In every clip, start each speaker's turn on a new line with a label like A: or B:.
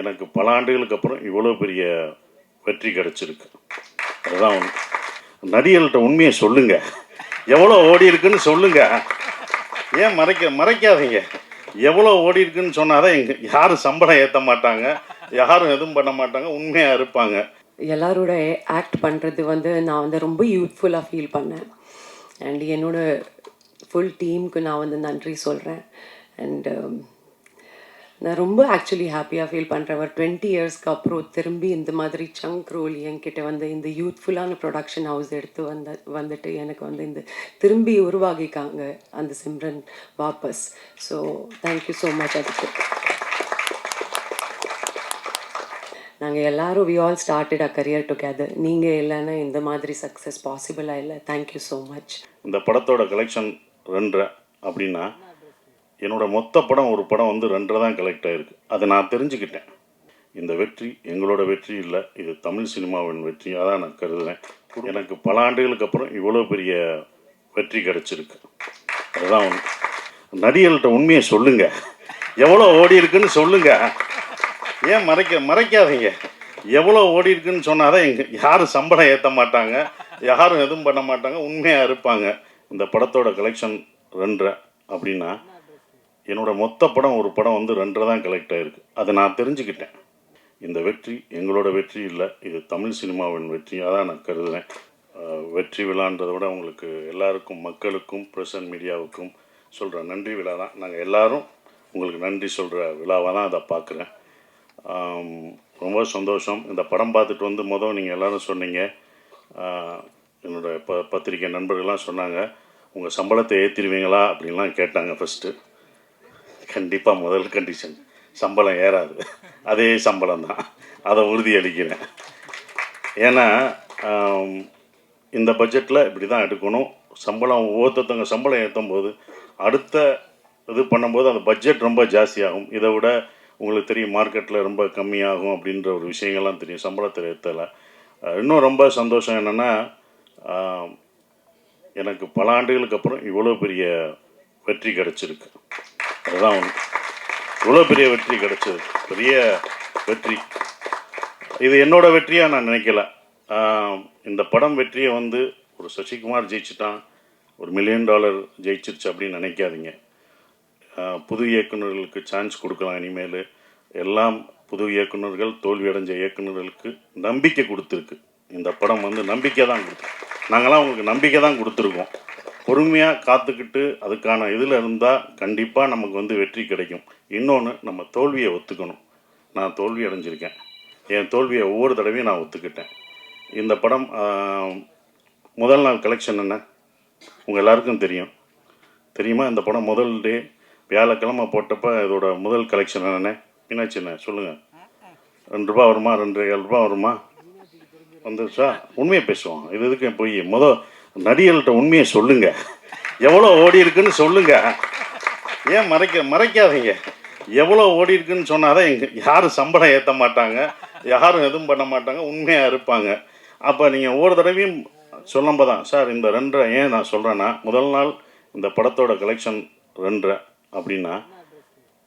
A: எனக்கு பல ஆண்டுகளுக்கு அப்புறம் இவ்வளோ பெரிய வெற்றி கிடச்சிருக்கு. அதுதான் ஒன்று நடிகர்கள்ட்ட உண்மையை சொல்லுங்க. எவ்வளோ ஓடி இருக்குன்னு சொல்லுங்க. ஏன் மறைக்க மறைக்காதீங்க. எவ்வளோ ஓடி இருக்குன்னு சொன்னாதான் எங்க யாரும் சம்பளம் ஏற்ற மாட்டாங்க. யாரும் எதுவும் பண்ண மாட்டாங்க. உண்மையாக இருப்பாங்க.
B: எல்லாரோட ஆக்ட் பண்ணுறது வந்து நான் வந்து ரொம்ப யூத்ஃபுல்லாக ஃபீல் பண்ணேன். அண்ட் என்னோட ஃபுல் டீமுக்கு நான் வந்து நன்றி சொல்கிறேன் அண்டு நான் ரொம்ப ஆக்சுவலி ஹாப்பியாக ஃபீல் பண்ணுறேன் ஒரு டுவெண்ட்டி இயர்ஸ்க்கு அப்புறம் திரும்பி இந்த மாதிரி சங்க் ரோல் என்கிட்ட வந்து இந்த யூத்ஃபுல்லான ப்ரொடக்ஷன் ஹவுஸ் எடுத்து வந்த வந்துட்டு எனக்கு வந்து இந்த திரும்பி உருவாகிக்காங்க அந்த சிம்ரன் வாபஸ். ஸோ தேங்க்யூ ஸோ மச் அதுக்கு நாங்கள் எல்லாரும் we all started a career together நீங்கள் இல்லைன்னா இந்த மாதிரி சக்ஸஸ் பாசிபிளாக இல்லை. தேங்க்யூ ஸோ மச்
A: இந்த படத்தோட கலெக்ஷன் ரெண்டு அப்படின்னா என்னோடய மொத்த படம் ஒரு படம் வந்து ரெண்டரை தான் கலெக்ட் ஆகிருக்கு அதை நான் தெரிஞ்சுக்கிட்டேன். இந்த வெற்றி எங்களோட வெற்றி இல்லை. இது தமிழ் சினிமாவின் வெற்றியாக தான் நான் கருதுகிறேன் எனக்கு பல ஆண்டுகளுக்கு அப்புறம் இவ்வளோ பெரிய வெற்றி கிடச்சிருக்கு. அதுதான் ஒன்று நடிகர்கள்ட்ட உண்மையை சொல்லுங்க. எவ்வளோ ஓடி இருக்குன்னு சொல்லுங்க. ஏன் மறைக்க மறைக்காதீங்க. எவ்வளோ ஓடி இருக்குன்னு சொன்னாதான் எங்க யாரும் சம்பளம் ஏற்ற மாட்டாங்க. யாரும் எதுவும் பண்ண மாட்டாங்க. உண்மையாக இருப்பாங்க. இந்த படத்தோட கலெக்ஷன் ரெண்டரை அப்படின்னா என்னோட மொத்த படம் ஒரு படம் வந்து ரெண்டரை தான் கலெக்ட் ஆயிருக்கு. அதை நான் தெரிஞ்சுக்கிட்டேன். இந்த வெற்றி எங்களோட வெற்றி இல்லை இது தமிழ் சினிமாவின் வெற்றியாக தான் நான் கருதுறேன். வெற்றி விழான்றதை விட உங்களுக்கு எல்லாருக்கும் மக்களுக்கும் ப்ரெஸ் அண்ட் மீடியாவுக்கும் சொல்கிற நன்றி விழா தான். நாங்கள் எல்லாரும் உங்களுக்கு நன்றி சொல்கிற விழாவாக தான் அதை பார்க்குறேன். ரொம்ப சந்தோஷம். இந்த படம் பார்த்துட்டு வந்து மொதல் நீங்கள் எல்லோரும் சொன்னீங்க. என்னோடய என்னோட ப பத்திரிக்கை நண்பர்கள்லாம் சொன்னாங்க. உங்கள் சம்பளத்தை ஏற்றிடுவீங்களா அப்படின்லாம் கேட்டாங்க ஃபஸ்ட்டு கண்டிப்பாக முதல் கண்டிஷன் சம்பளம் ஏறாது. அதே சம்பளம் தான் அதை உறுதி அளிக்கிறேன் ஏன்னா இந்த பட்ஜெட்டில் இப்படி தான் எடுக்கணும். சம்பளம் ஒவ்வொருத்தவங்க சம்பளம் ஏற்றும் போது அடுத்த இது பண்ணும்போது அந்த பட்ஜெட் ரொம்ப ஜாஸ்தியாகும். இதை விட உங்களுக்கு தெரியும் மார்க்கெட்டில் ரொம்ப கம்மியாகும் அப்படின்ற ஒரு விஷயங்கள்லாம் தெரியும். சம்பளத்தில் ஏற்றலை இன்னும் ரொம்ப சந்தோஷம் என்னென்னா எனக்கு பல ஆண்டுகளுக்கு அப்புறம் இவ்வளோ பெரிய வெற்றி கிடச்சிருக்கு. அதுதான் ஒன்று இவ்வளோ பெரிய வெற்றி கிடைச்சது. பெரிய வெற்றி. இது என்னோட வெற்றியாக நான் நினைக்கல. இந்த படம் வெற்றியை வந்து ஒரு சசிகுமார் ஜெயிச்சிட்டான் ஒரு மில்லியன் டாலர் ஜெயிச்சிருச்சு அப்படின்னு நினைக்காதீங்க. புது இயக்குனர்களுக்கு சான்ஸ் கொடுக்கலாம் இனிமேல். எல்லாம் புது இயக்குனர்கள் தோல்வி அடைஞ்ச இயக்குனர்களுக்கு நம்பிக்கை கொடுத்துருக்கு. இந்த படம் வந்து நம்பிக்கை தான் கொடுத்துருக்கு. நாங்களாம் உங்களுக்கு நம்பிக்கை தான் கொடுத்துருக்கோம். பொறுமையாக காத்துக்கிட்டு அதுக்கான இதில் இருந்தால் கண்டிப்பாக நமக்கு வந்து வெற்றி கிடைக்கும். இன்னொன்று நம்ம தோல்வியை ஒத்துக்கணும். நான் தோல்வி அடைஞ்சிருக்கேன். என் தோல்வியை ஒவ்வொரு தடவையும் நான் ஒத்துக்கிட்டேன். இந்த படம் முதல் நாள் கலெக்ஷன் என்ன? உங்கள் எல்லாருக்கும் தெரியும். தெரியுமா? இந்த படம் முதல் டே வியாழக்கிழமை போட்டப்போ இதோட முதல் கலெக்ஷன் என்னென்ன? மீனாட்சி என்ன சொல்லுங்கள் ரெண்டு ரூபா வருமா? ரெண்டு ஏழு ரூபா வருமா? வந்துருச்சா? உண்மையை பேசுவோம். இது இதுக்கு போய்? முத நடிகர்கள்ட்ட உண்மையை சொல்லுங்க. எவ்வளோ ஓடி இருக்குன்னு சொல்லுங்க. ஏன் மறைக்க மறைக்காதீங்க. எவ்வளோ ஓடி இருக்குன்னு சொன்னாதான் எங்க யாரும் சம்பளம் ஏற்ற மாட்டாங்க. யாரும் எதுவும் பண்ண மாட்டாங்க. உண்மையாக இருப்பாங்க. அப்போ நீங்கள் ஒவ்வொரு தடவையும் சொல்லும்போது தான் சார் இந்த ரெண்டரை ஏன் நான் சொல்கிறேன்னா முதல் நாள் இந்த படத்தோட கலெக்ஷன் ரெண்டரை அப்படின்னா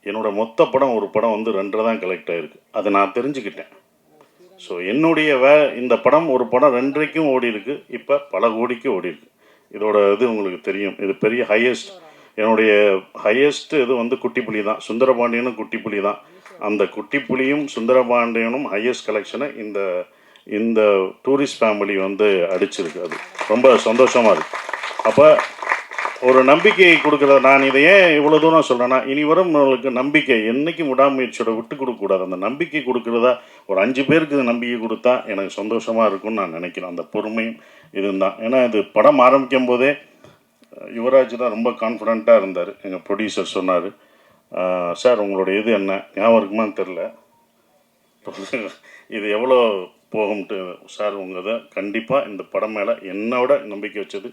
A: என்னோட மொத்த படம் ஒரு படம் வந்து ரெண்டரை தான் கலெக்ட் ஆகிருக்கு அதை நான் தெரிஞ்சுக்கிட்டேன். ஸோ என்னுடைய வே இந்த படம் ஒரு படம் ரெண்டரைக்கும் ஓடி இருக்கு இப்போ பல கோடிக்கு ஓடி இருக்கு இதோட இது உங்களுக்கு தெரியும். இது பெரிய ஹையஸ்ட் என்னுடைய ஹையஸ்ட் இது வந்து குட்டிப்புலி தான். சுந்தரபாண்டியனும் குட்டிப்புலி தான். அந்த குட்டிப்புலியும் சுந்தரபாண்டியனும் ஹையஸ்ட் கலெக்ஷனை இந்த இந்த டூரிஸ்ட் ஃபேமிலி வந்து அடிச்சிருக்கு. அது ரொம்ப சந்தோஷமாக இருக்கு. அப்போ ஒரு நம்பிக்கையை கொடுக்குற நான் இதை ஏன் இவ்வளோ தூரம் சொல்கிறேன்னா இனி வரும் நம்மளுக்கு நம்பிக்கை என்றைக்கும் விடாமுயற்சியோட விட்டு கொடுக்கக்கூடாது அந்த நம்பிக்கை கொடுக்குறதா ஒரு அஞ்சு பேருக்கு இது நம்பிக்கை கொடுத்தா எனக்கு சந்தோஷமாக இருக்கும்னு நான் நினைக்கிறேன். அந்த பொறுமையும் இதுதான். ஏன்னா இது படம் ஆரம்பிக்கும் போதே யுவராஜ் தான் ரொம்ப கான்ஃபிடண்ட்டாக இருந்தார். எங்கள் ப்ரொடியூசர் சொன்னார் சார் உங்களோட இது என்ன? ஞாபகம் இருக்குமான்னு தெரில இது எவ்வளோ போகும்ட்டு சார் உங்கள் இதை கண்டிப்பாக இந்த படம் மேலே என்னோட நம்பிக்கை வச்சது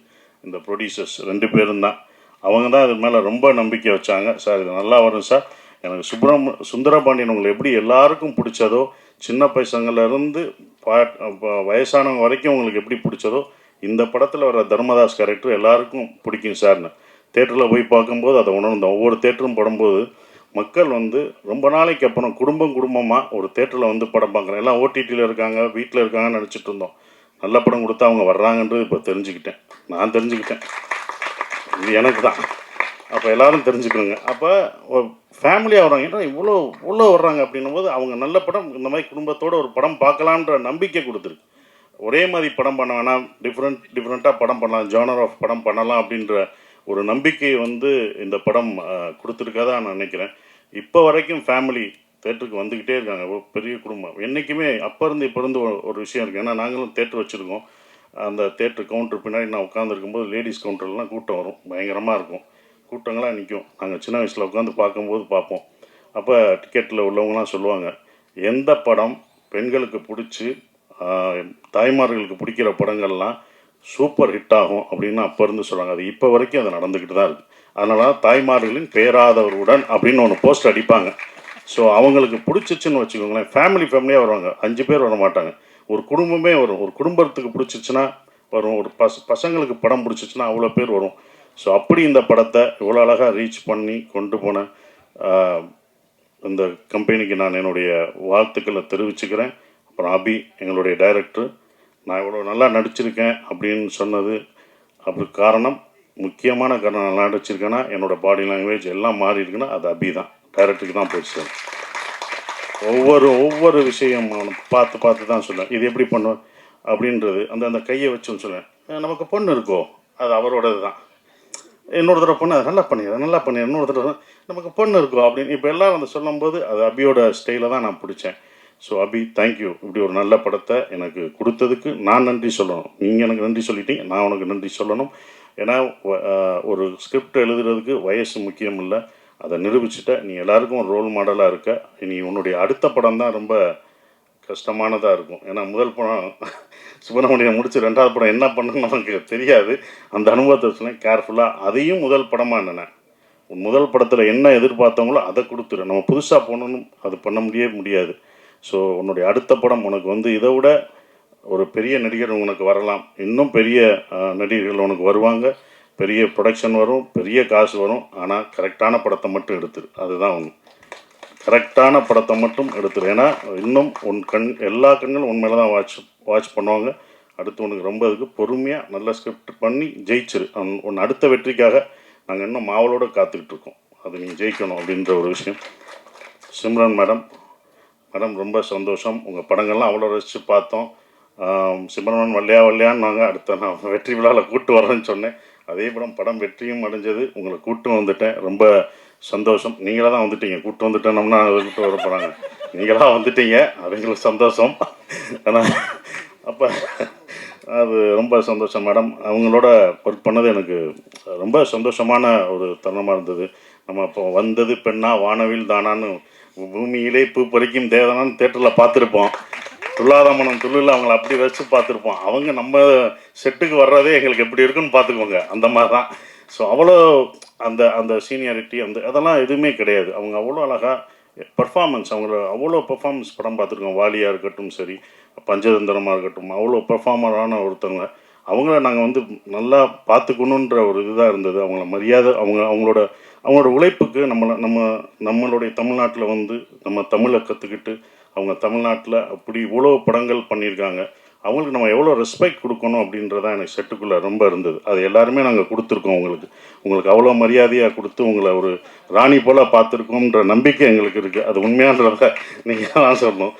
A: இந்த ப்ரொடியூசர்ஸ் ரெண்டு பேரும் தான். அவங்க தான் இது மேலே ரொம்ப நம்பிக்கை வச்சாங்க. சார் இது நல்லா வரும் சார். எனக்கு சுப்ரம் சுந்தரபாண்டியன் உங்களை எப்படி எல்லாருக்கும் பிடிச்சதோ சின்ன பசங்கள்லேருந்து பா ப- வயசானவங்க வரைக்கும் உங்களுக்கு எப்படி பிடிச்சதோ இந்த படத்தில் வர தர்மதாஸ் கேரக்டர் எல்லாருக்கும் பிடிக்கும் சார்னு தேட்டரில் போய் பார்க்கும்போது அதை உணர்ந்தோம். ஒவ்வொரு தேட்டரும் படும்போது மக்கள் வந்து ரொம்ப நாளைக்கு அப்புறம் குடும்பம் குடும்பமாக ஒரு தேட்டரில் வந்து படம் பார்க்குறேன் எல்லாம் ஓடிடியில் இருக்காங்க வீட்டில் இருக்காங்கன்னு நினச்சிட்டு இருந்தோம். நல்ல படம் கொடுத்தா அவங்க வர்றாங்கன்றது இப்போ தெரிஞ்சுக்கிட்டேன். நான் தெரிஞ்சுக்கிட்டேன். இது எனக்கு தான் அப்போ எல்லாரும் தெரிஞ்சுக்கணுங்க. அப்போ ஃபேமிலியாக வர்றாங்க. ஏன்னா இவ்வளோ இவ்வளோ வர்றாங்க அப்படின்னும் போது அவங்க நல்ல படம் இந்த மாதிரி குடும்பத்தோடு ஒரு படம் பார்க்கலான்ற நம்பிக்கை கொடுத்துருக்கு. ஒரே மாதிரி படம் பண்ண வேணாம். டிஃப்ரெண்ட் டிஃப்ரெண்ட்டாக படம் பண்ணலாம். ஜானர் ஆஃப் படம் பண்ணலாம் அப்படின்ற ஒரு நம்பிக்கையை வந்து இந்த படம் அஹ், நான் நினைக்கிறேன். இப்போ வரைக்கும் ஃபேமிலி தேட்டருக்கு வந்துக்கிட்டே இருக்காங்க. பெரிய குடும்பம். என்றைக்குமே அப்போ இருந்து இப்போ இருந்து ஒரு- விஷயம் இருக்குது ஏன்னா நாங்களும் தேட்டர் வச்சுருக்கோம். அந்த தேட்டர் கவுண்டர் பின்னாடி நான் உட்காந்துருக்கும்போது லேடிஸ் கவுண்டர்லாம் கூட்டம் வரும். பயங்கரமாக இருக்கும். கூட்டங்களாக நிற்கும் நாங்கள் சின்ன வயசில் உட்காந்து பார்க்கும்போது பார்ப்போம். அப்போ டிக்கெட்டில் உள்ளவங்களாம் சொல்லுவாங்க எந்த படம் பெண்களுக்கு பிடிச்சி தாய்மார்களுக்கு பிடிக்கிற படங்கள்லாம் சூப்பர் ஹிட் ஆகும் அப்படின்னு அப்போ இருந்து சொல்கிறாங்க அது இப்போ வரைக்கும் அது நடந்துக்கிட்டு தான் இருக்குது அதனால தாய்மார்களின் பேராதவருடன் அப்படின்னு ஒன்று போஸ்ட் அடிப்பாங்க. ஸோ அவங்களுக்கு பிடிச்சிச்சுன்னு வச்சுக்கோங்களேன். ஃபேமிலி ஃபேமிலியாக வருவாங்க. அஞ்சு பேர் வர மாட்டாங்க. ஒரு குடும்பமே வரும். ஒரு குடும்பத்துக்கு பிடிச்சிச்சுன்னா வரும். ஒரு பச பசங்களுக்கு படம் பிடிச்சிச்சுன்னா அவ்வளோ பேர் வரும். ஸோ அப்படி இந்த படத்தை இவ்வளோ அழகாக ரீச் பண்ணி கொண்டு போன இந்த கம்பெனிக்கு நான் என்னுடைய வாழ்த்துக்களை தெரிவிச்சுக்கிறேன். அப்புறம் அபி எங்களுடைய டைரக்டர் நான் இவ்வளோ நல்லா நடிச்சிருக்கேன் அப்படின்னு சொன்னது அப்படி காரணம் முக்கியமான காரணம் நல்லா நடிச்சிருக்கேன்னா என்னோடய பாடி லாங்குவேஜ் எல்லாம் மாறி இருக்குன்னா அது அபி தான். டைரக்டருக்கு தான் போயிடுச்சு ஒவ்வொரு ஒவ்வொரு விஷயம் பார்த்து பார்த்து தான் சொல்லுவேன் இது எப்படி பண்ணுவேன் அப்படின்றது அந்த அந்த கையை வச்சுன்னு சொல்லுவேன். நமக்கு பொண்ணு இருக்கோ? அது அவரோடது தான். இன்னொரு தடவை பொண்ணு அதை நல்லா பண்ணிடுறேன் நல்லா பண்ணிடுறேன் இன்னொரு தடவை நமக்கு பொண்ணு இருக்கோ? அப்படின்னு இப்போ எல்லாம் வந்து சொல்லும்போது அது அபியோட ஸ்டைலை தான் நான் பிடிச்சேன். ஸோ அபி தேங்க்யூ இப்படி ஒரு நல்ல படத்தை எனக்கு கொடுத்ததுக்கு நான் நன்றி சொல்லணும். நீங்கள் எனக்கு நன்றி சொல்லிட்டீங்க நான் உனக்கு நன்றி சொல்லணும். ஏன்னா ஒரு ஸ்கிரிப்ட் எழுதுறதுக்கு வயசு முக்கியம் இல்லை. அதை நிரூபிச்சுட்ட நீ எல்லாருக்கும் ஒரு ரோல் மாடலாக இருக்க. நீ உன்னுடைய அடுத்த படம் தான் ரொம்ப கஷ்டமானதாக இருக்கும். ஏன்னா முதல் படம் சுப்பிரமணியம் முடிச்சு ரெண்டாவது படம் என்ன பண்ணணும்னு நமக்கு தெரியாது. அந்த அனுபவத்தை சொன்னேன் கேர்ஃபுல்லாக அதையும் முதல் படமாக என்னென்ன உன் முதல் படத்தில் என்ன எதிர்பார்த்தவங்களோ அதை கொடுத்துரு. நம்ம புதுசாக போகணும்னு அது பண்ண முடியவே முடியாது. ஸோ உன்னுடைய அடுத்த படம் உனக்கு வந்து இதை விட ஒரு பெரிய நடிகர் உனக்கு வரலாம். இன்னும் பெரிய நடிகர்கள் உனக்கு வருவாங்க. பெரிய ப்ரொடக்ஷன் வரும் பெரிய காசு வரும். ஆனால் கரெக்டான படத்தை மட்டும் எடுத்துரு. அதுதான் ஒன்று கரெக்டான படத்தை மட்டும் எடுத்துரு. ஏன்னா இன்னும் உன் கண் எல்லா கண்களும் உன் மேலே தான் வாட்ச் வாட்ச் பண்ணுவாங்க. அடுத்து உனக்கு ரொம்ப இதுக்கு பொறுமையாக நல்ல ஸ்கிரிப்ட் பண்ணி ஜெயிச்சிரு. உன் அடுத்த வெற்றிக்காக நாங்கள் இன்னும் மாவலோடு காத்துக்கிட்டு இருக்கோம். அது நீ ஜெயிக்கணும் அப்படின்ற ஒரு விஷயம். சிம்ரன் மேடம் மேடம் ரொம்ப சந்தோஷம். உங்கள் படங்கள்லாம் அவ்வளோ ரசித்து பார்த்தோம். சிம்ரன் வல்லையா வல்லையான்னு நாங்கள் அடுத்த நான் வெற்றி விழாவில் கூட்டு வரேன்னு சொன்னேன். அதே படம் படம் வெற்றியும் அடைஞ்சது. உங்களை கூட்டு வந்துட்டேன். ரொம்ப சந்தோஷம். நீங்களாக தான் வந்துட்டீங்க. கூட்டு வந்துட்டேனோம்னா கூட்டு வர போகிறாங்க நீங்களாக வந்துட்டீங்க. அது எங்களுக்கு சந்தோஷம். ஆனால் அப்போ அது ரொம்ப சந்தோஷம் மேடம். அவங்களோட ஒர்க் பண்ணது எனக்கு ரொம்ப சந்தோஷமான ஒரு தருணமாக இருந்தது. நம்ம இப்போ வந்தது பெண்ணா வானவில் தானான்னு பூமியிலே பூ பறிக்கும் தேவதானான்னு தேட்டரில் பார்த்துருப்போம். துல்லாதமனம் துள்ளில் அவங்கள அப்படி வச்சு பார்த்துருப்போம். அவங்க நம்ம செட்டுக்கு வர்றதே எங்களுக்கு எப்படி இருக்குன்னு பார்த்துக்கோங்க. அந்த மாதிரி தான் ஸோ அவ்வளோ அந்த அந்த சீனியாரிட்டி அந்த அதெல்லாம் எதுவுமே கிடையாது. அவங்க அவ்வளோ அழகாக பர்ஃபார்மன்ஸ் அவங்கள அவ்வளோ பர்ஃபார்மன்ஸ் படம் பார்த்துருக்கோம். வாலியாக இருக்கட்டும் சரி பஞ்சதந்திரமாக இருக்கட்டும் அவ்வளோ பெர்ஃபார்மரான ஒருத்தவங்க. அவங்கள நாங்கள் வந்து நல்லா பார்த்துக்கணுன்ற ஒரு இதுதான் இருந்தது. அவங்கள மரியாதை அவங்க அவங்களோட அவங்களோட உழைப்புக்கு நம்மளை நம்ம நம்மளுடைய தமிழ்நாட்டில் வந்து நம்ம தமிழை கற்றுக்கிட்டு அவங்க தமிழ்நாட்டில் அப்படி இவ்வளோ படங்கள் பண்ணியிருக்காங்க. அவங்களுக்கு நம்ம எவ்வளோ ரெஸ்பெக்ட் கொடுக்கணும் அப்படின்றதான் எனக்கு செட்டுக்குள்ளே ரொம்ப இருந்தது. அது எல்லாருமே நாங்கள் கொடுத்துருக்கோம் உங்களுக்கு. உங்களுக்கு அவ்வளோ மரியாதையாக கொடுத்து உங்களை ஒரு ராணி போல் பார்த்துருக்கோம்ன்ற நம்பிக்கை எங்களுக்கு இருக்குது அது உண்மையான நீங்கள் தான் சொல்லணும்.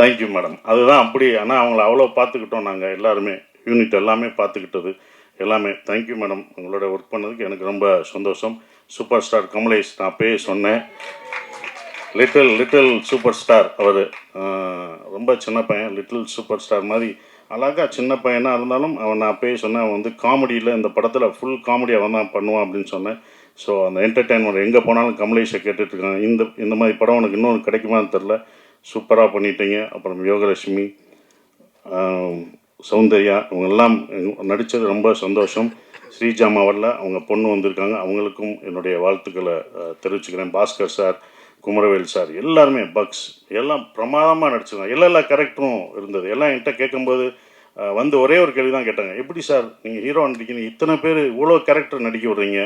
A: தேங்க்யூ மேடம் அதுதான் அப்படி. ஆனால் அவங்கள அவ்வளோ பார்த்துக்கிட்டோம் நாங்கள் எல்லாருமே. யூனிட் எல்லாமே பார்த்துக்கிட்டது. எல்லாமே தேங்க்யூ மேடம் உங்களோட ஒர்க் பண்ணதுக்கு எனக்கு ரொம்ப சந்தோஷம். சூப்பர் ஸ்டார் கமலேஷ் நான் அப்பயே சொன்னேன். லிட்டில் லிட்டில் சூப்பர் ஸ்டார் அவர் ரொம்ப சின்ன பையன் லிட்டில் சூப்பர் ஸ்டார் மாதிரி. அழகா சின்ன பையனாக இருந்தாலும் அவன் நான் அப்பயே சொன்னேன் அவன் வந்து காமெடியில் இந்த படத்தில் ஃபுல் காமெடி அவன் தான் பண்ணுவான் அப்படின்னு சொன்னேன். ஸோ அந்த என்டர்டெயின்மெண்ட் எங்கே போனாலும் கமலேஷை கேட்டுட்டு இருக்காங்க இந்த இந்த மாதிரி படம் உனக்கு இன்னொன்று கிடைக்குமான்னு தெரில சூப்பராக பண்ணிட்டீங்க. அப்புறம் யோகலட்சுமி சௌந்தர்யா இவங்க எல்லாம் நடித்தது ரொம்ப சந்தோஷம். ஸ்ரீஜா மாவட்டில் அவங்க பொண்ணு வந்திருக்காங்க. அவங்களுக்கும் என்னுடைய வாழ்த்துக்களை தெரிவிச்சுக்கிறேன். பாஸ்கர் சார் குமரவேல் சார் எல்லாருமே பக்ஸ் எல்லாம் பிரமாதமாக நடிச்சிருந்தாங்க. எல்லா எல்லா கேரக்டரும் இருந்தது. எல்லாம் என்கிட்ட கேட்கும்போது வந்து ஒரே ஒரு கேள்வி தான் கேட்டாங்க. எப்படி சார் நீங்கள் ஹீரோ நடிக்கிறீங்க? இத்தனை பேர் இவ்வளோ கேரக்டர் நடிக்க விடுறீங்க?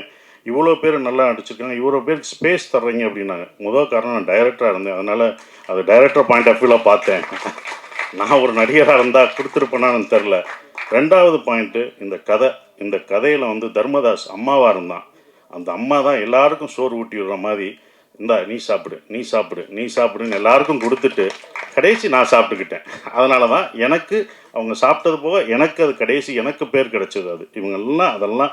A: இவ்வளோ பேர் நல்லா நடிச்சிருக்காங்க. இவ்வளோ பேருக்கு ஸ்பேஸ் தர்றீங்க அப்படின்னாங்க. முதல் காரணம் நான் டைரக்டராக இருந்தேன். அதனால் அது டைரக்டர் பாயிண்ட் ஆஃப் வியூவில் பார்த்தேன். நான் ஒரு நடிகராக இருந்தால் கொடுத்துருப்பேனான்னு தெரில ரெண்டாவது பாயிண்ட்டு இந்த கதை இந்த கதையில் வந்து தர்மதாஸ் அம்மாவாக இருந்தான். அந்த அம்மா தான் எல்லாருக்கும் சோறு ஊட்டி விடுற மாதிரி இந்தா நீ சாப்பிடு நீ சாப்பிடு நீ சாப்பிடுன்னு எல்லாருக்கும் கொடுத்துட்டு கடைசி நான் சாப்பிட்டுக்கிட்டேன். அதனால தான் எனக்கு அவங்க சாப்பிட்டது போக எனக்கு அது கடைசி எனக்கு பேர் கிடைச்சது அது. இவங்கெல்லாம் அதெல்லாம்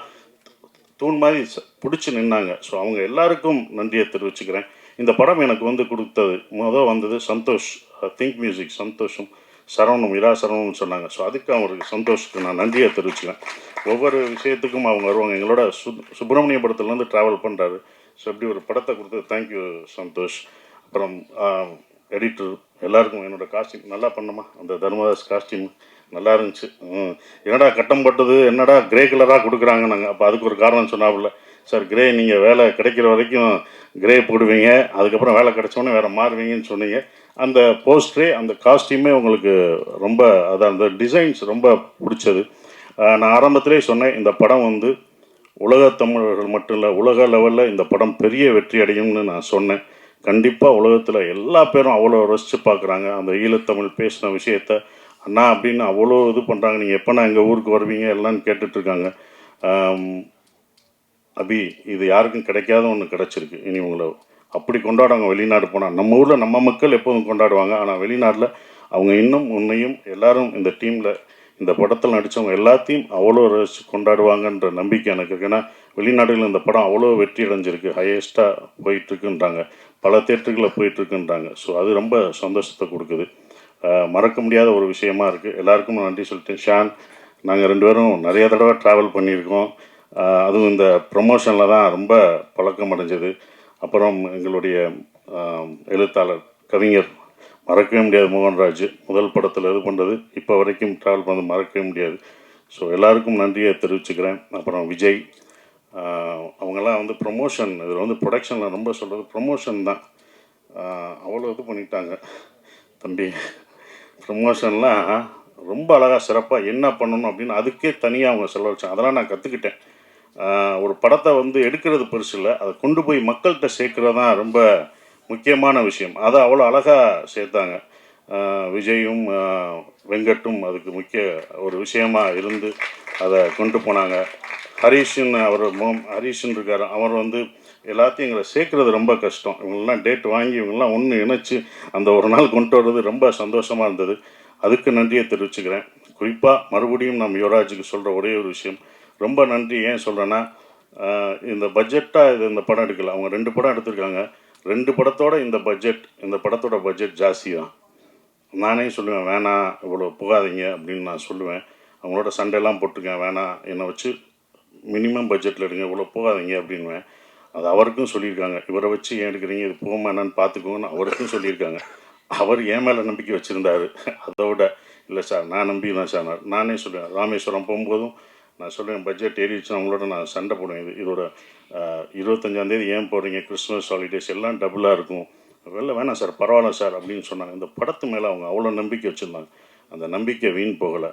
A: தூண் மாதிரி ச- பிடிச்சி நின்னாங்க. ஸோ அவங்க எல்லாருக்கும் நன்றியை தெரிவிச்சுக்கிறேன். இந்த படம் எனக்கு வந்து கொடுத்தது முத வந்தது சந்தோஷ் திங்க் மியூசிக் சந்தோஷம் சரவணம் இரா சரவணம்னு சொன்னாங்க. ஸோ அதுக்கு அவருக்கு சந்தோஷத்துக்கு நான் நன்றியை தெரிவிச்சுக்கிறேன். ஒவ்வொரு விஷயத்துக்கும் அவங்க வருவாங்க. எங்களோட சு சுப்பிரமணிய படத்துலேருந்து ட்ராவல் பண்ணுறாரு ஸோ இப்படி ஒரு படத்தை கொடுத்தது தேங்க்யூ சந்தோஷ். அப்புறம் எடிட்டர் எல்லாருக்கும் என்னோட காஸ்டியூம் நல்லா பண்ணமா? அந்த தர்மதாஸ் காஸ்டியூம் நல்லா இருந்துச்சு. என்னடா கட்டம் பட்டது? என்னடா கிரே கலராக கொடுக்குறாங்க நாங்கள் அப்போ அதுக்கு ஒரு காரணம் சொன்னாப்புல. சார் கிரே நீங்கள் வேலை கிடைக்கிற வரைக்கும் கிரே போடுவீங்க. அதுக்கப்புறம் வேலை கிடைச்சோன்னே வேறு மாறுவீங்கன்னு சொன்னீங்க. அந்த போஸ்டரே அந்த காஸ்டியூமே உங்களுக்கு ரொம்ப அதான் அந்த டிசைன்ஸ் ரொம்ப பிடிச்சது. நான் ஆரம்பத்திலே சொன்னேன் இந்த படம் வந்து உலக தமிழர்கள் மட்டும் இல்லை உலக லெவலில் இந்த படம் பெரிய வெற்றி அடையும்னு நான் சொன்னேன். கண்டிப்பாக உலகத்தில் எல்லா பேரும் அவ்வளோ ரசித்து பார்க்குறாங்க அந்த ஈழத்தமிழ் பேசின விஷயத்த அண்ணா அப்படின்னு அவ்வளோ இது பண்ணுறாங்க நீங்கள் எப்போ நான் எங்கள் ஊருக்கு வருவீங்க? எல்லாம் கேட்டுட்ருக்காங்க. அபி இது யாருக்கும் கிடைக்காத ஒன்று கிடச்சிருக்கு. இனி உங்களை அப்படி கொண்டாடுவாங்க. வெளிநாடு போனால் நம்ம ஊரில் நம்ம மக்கள் எப்போதும் கொண்டாடுவாங்க. ஆனால் வெளிநாட்டில் அவங்க இன்னும் உன்னையும் எல்லாரும் இந்த டீமில் இந்த படத்தில் நடித்தவங்க எல்லாத்தையும் அவ்வளோ ரசித்து கொண்டாடுவாங்கன்ற நம்பிக்கை எனக்கு இருக்கு. ஏன்னா வெளிநாடுகளில் இந்த படம் அவ்வளோ வெற்றி அடைஞ்சிருக்கு. ஹையஸ்ட்டாக போயிட்டுருக்குன்றாங்க. பல தேட்டர்களில் போயிட்டுருக்குன்றாங்க. ஸோ அது ரொம்ப சந்தோஷத்தை கொடுக்குது. மறக்க முடியாத ஒரு விஷயமா இருக்குது எல்லாருக்கும் நன்றி சொல்லிட்டேன். ஷான் நாங்கள் ரெண்டு பேரும் நிறைய தடவை ட்ராவல் பண்ணியிருக்கோம். அதுவும் இந்த ப்ரொமோஷனில் தான் ரொம்ப பழக்கம் அடைஞ்சது. அப்புறம் எங்களுடைய எழுத்தாளர் கவிஞர் மறக்கவே முடியாது மோகன்ராஜ் முதல் படத்தில் இது பண்ணுறது இப்போ வரைக்கும் ட்ராவல் பண்ணது மறக்கவே முடியாது. ஸோ எல்லாருக்கும் நன்றியை தெரிவிச்சுக்கிறேன். அப்புறம் விஜய். அவங்கெல்லாம் வந்து ப்ரொமோஷன் இதில் வந்து ப்ரொடக்ஷனில் ரொம்ப சொல்கிறது ப்ரொமோஷன் தான். அவ்வளோ இது பண்ணிட்டாங்க. தம்பி ப்ரொமோஷன்லாம் ரொம்ப அழகாக சிறப்பாக என்ன பண்ணணும் அப்படின்னு அதுக்கே தனியாக அவங்க செலவழிச்சாங்க அதெல்லாம் நான் கற்றுக்கிட்டேன் ஒரு படத்தை வந்து எடுக்கிறது பெருசு இல்லை. அதை கொண்டு போய் மக்கள்கிட்ட சேர்க்குறது தான் ரொம்ப முக்கியமான விஷயம். அதை அவ்வளோ அழகாக சேர்த்தாங்க. விஜயும் வெங்கட்டும் அதுக்கு முக்கிய ஒரு விஷயமாக இருந்து அதை கொண்டு போனாங்க. ஹரீஷன் அவர் மோம் ஹரீஷன் இருக்கார். அவர் வந்து எல்லாத்தையும் எங்களை சேர்க்குறது ரொம்ப கஷ்டம். இவங்கெல்லாம் டேட் வாங்கி இவங்கெல்லாம் ஒன்று இணைச்சி அந்த ஒரு நாள் கொண்டு வர்றது ரொம்ப சந்தோஷமாக இருந்தது. அதுக்கு நன்றியை தெரிவிச்சுக்கிறேன். குறிப்பாக மறுபடியும் நம்ம யுவராஜுக்கு சொல்கிற ஒரே ஒரு விஷயம். ரொம்ப நன்றி. ஏன் சொல்கிறேன்னா இந்த பட்ஜெட்டாக இது இந்த படம் எடுக்கல. அவங்க ரெண்டு படம் எடுத்திருக்காங்க. ரெண்டு படத்தோட இந்த பட்ஜெட் இந்த படத்தோட பட்ஜெட் ஜாஸ்தி தான் நானே சொல்லுவேன் வேணாம் இவ்வளோ போகாதீங்க அப்படின்னு நான் சொல்லுவேன். அவங்களோட சண்டையெல்லாம் போட்டுருக்கேன் வேணாம் என்னை வச்சு மினிமம் பட்ஜெட்டில் எடுங்க இவ்வளோ போகாதீங்க அப்படின்வேன் அது அவருக்கும் சொல்லியிருக்காங்க. இவரை வச்சு ஏன் எடுக்கிறீங்க? இது போகுமா என்னன்னு பார்த்துக்கோங்கன்னு அவருக்கும் சொல்லியிருக்காங்க. அவர் ஏன் மேலே நம்பிக்கை வச்சுருந்தாரு. அதோட இல்லை சார் நான் நம்பி தான் சார். நான் நானே சொல்லுவேன் ராமேஸ்வரம் போகும்போதும் நான் சொல்லுவேன் பட்ஜெட் ஏறிடுச்சு அவங்களோட நான் சண்டை போடுவேன். இது இதோட இருபத்தஞ்சாந்தேதி ஏன் போடுறீங்க கிறிஸ்மஸ் ஹாலிடேஸ் எல்லாம் டபுளாக இருக்கும். வெளில வேணாம் சார் பரவாயில்ல சார் அப்படின்னு சொன்னாங்க. இந்த படத்து மேலே அவங்க அவ்வளோ நம்பிக்கை வச்சுருந்தாங்க. அந்த நம்பிக்கை வீண் போகலை.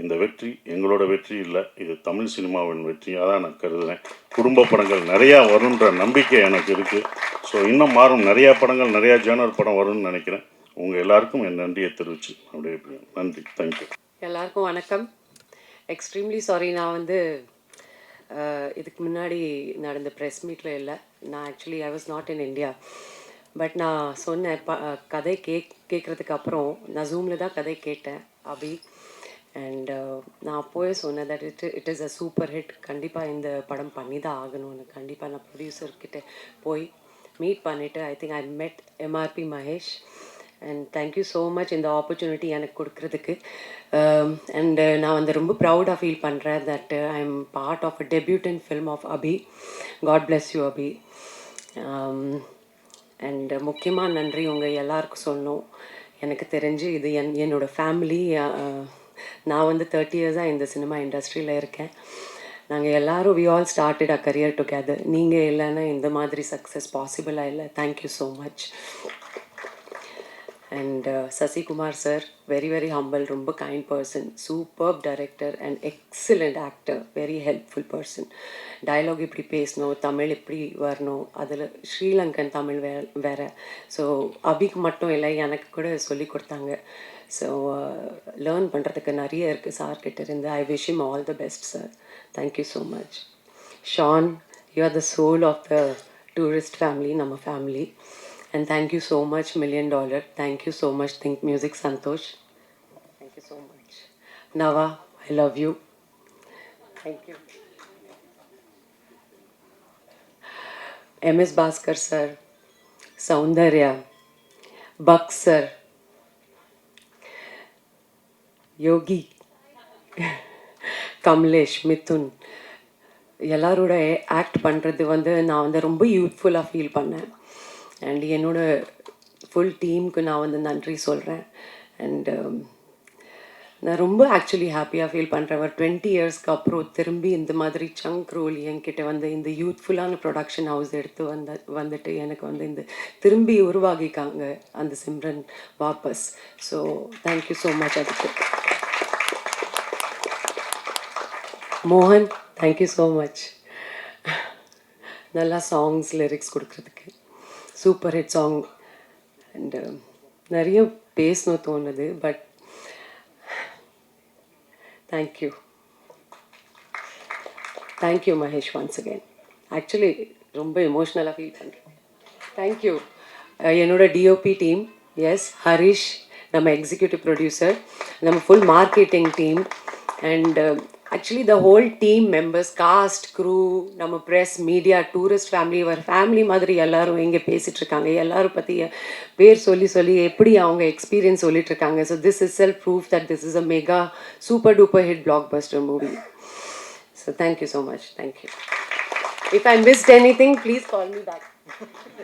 A: இந்த வெற்றி எங்களோட வெற்றி இல்லை. இது தமிழ் சினிமாவின் வெற்றியாக தான் நான் கருதுகிறேன் குடும்ப படங்கள் நிறையா வரும்ன்ற நம்பிக்கை எனக்கு இருக்குது ஸோ இன்னும் மாறும். நிறையா படங்கள் நிறையா ஜேனர் படம் வரும்னு நினைக்கிறேன். உங்கள் எல்லாருக்கும் என் நன்றியை தெரிவிச்சு அப்படியே நன்றி. தேங்க்யூ
B: எல்லாருக்கும் வணக்கம். எக்ஸ்ட்ரீம்லி சாரி நான் வந்து இதுக்கு முன்னாடி நடந்த ப்ரெஸ் மீட்டில் இல்லை. நான் actually I was not in India but நான் சொன்னேன் ப கதை கேக் கேட்குறதுக்கு அப்புறம் நான் ஜூமில் தான் கதை கேட்டேன் அபி. அண்ட் நான் அப்போவே சொன்னேன் that it it is a super hit கண்டிப்பாக இந்த படம் பண்ணி தான் ஆகணும்னு கண்டிப்பாக நான் ப்ரொடியூசர்கிட்ட போய் மீட் பண்ணிவிட்டு I think I met MRP Mahesh and thank you so much இந்த ஆப்பர்ச்சுனிட்டி எனக்கு கொடுக்கறதுக்கு. அண்டு um, uh, நான் வந்து ரொம்ப ப்ரௌடாக ஃபீல் பண்ணுறேன் that I am part of a debutant film of Abhi God bless you Abhi and முக்கியமாக நன்றி உங்கள் எல்லாருக்கும் சொன்னோம் எனக்கு தெரிஞ்சு இது என் என்னோட ஃபேமிலி uh, uh, நான் வந்து தேர்ட்டி இயர்ஸாக இந்த சினிமா இண்டஸ்ட்ரியில் இருக்கேன். நாங்கள் எல்லாரும் we all started a career together நீங்கள் இல்லைன்னா இந்த மாதிரி சக்ஸஸ் பாசிபிளாக இல்லை. Thank you so much and Sasikumar sir very very humble ரொம்ப kind person super director and excellent actor very helpful person dialogue இப்படி பேசணும் தமிழ் எப்படி வரணும் அதில் ஸ்ரீலங்கன் தமிழ் வே வேற. ஸோ அபிக்கு மட்டும் இல்லை எனக்கு கூட சொல்லி கொடுத்தாங்க. ஸோ லேர்ன் uh, பண்ணுறதுக்கு நிறைய இருக்குது சார் கிட்ட இருந்து. I wish him all the best sir thank you so much Shaan you are the soul of the Tourist Family நம்ம family and thank you so much Million Dollar thank you so much Think Music Santhosh thank you so much Nava I love you thank you MS Bhaskar sir Soundarya buck sir Yogi Kamalesh Mithun எல்லாரோட act பண்ணுறது வந்து நான் வந்து ரொம்ப யூத்ஃபுல்லாக feel பண்ணேன். And என்னோடய full டீமுக்கு நான் வந்து நன்றி சொல்கிறேன் அண்டு um, நான் ரொம்ப ஆக்சுவலி ஹாப்பியாக ஃபீல் பண்ணுறேன் ஒரு டுவெண்ட்டி இயர்ஸ்க்கு அப்புறம் திரும்பி இந்த மாதிரி சங்க் ரோல் என்கிட்ட வந்து இந்த யூத்ஃபுல்லான ப்ரொடக்ஷன் ஹவுஸ் எடுத்து வந்த வந்துட்டு எனக்கு வந்து இந்த திரும்பி உருவாகிக்காங்க அந்த சிம்ரன் வாபஸ். ஸோ தேங்க்யூ ஸோ மச் அதுக்கு மோகன் தேங்க்யூ ஸோ மச் நல்லா சாங்ஸ் லிரிக்ஸ் கொடுக்குறதுக்கு. Super hit song. அண்டு நிறைய பேசணும் தோணுது but thank you thank you Mahesh once again actually ரொம்ப எமோஷ்னலாக ஃபீல் பண்ணுறேன் தேங்க்யூ என்னோட டிஓபி டீம் எஸ் ஹரிஷ் நம்ம எக்ஸிக்யூட்டிவ் ப்ரொடியூசர் நம்ம full marketing team and actually the whole team members cast crew நம்ம ப்ரெஸ் மீடியா டூரிஸ்ட் ஃபேமிலி ஒரு family மாதிரி எல்லாரும் இங்கே பேசிகிட்டு இருக்காங்க எல்லோரும் பற்றி பேர் சொல்லி சொல்லி எப்படி அவங்க எக்ஸ்பீரியன்ஸ் சொல்லிட்டு இருக்காங்க so this is self proof that this is a mega super duper hit blockbuster movie so thank you so much thank you if I missed anything please call me back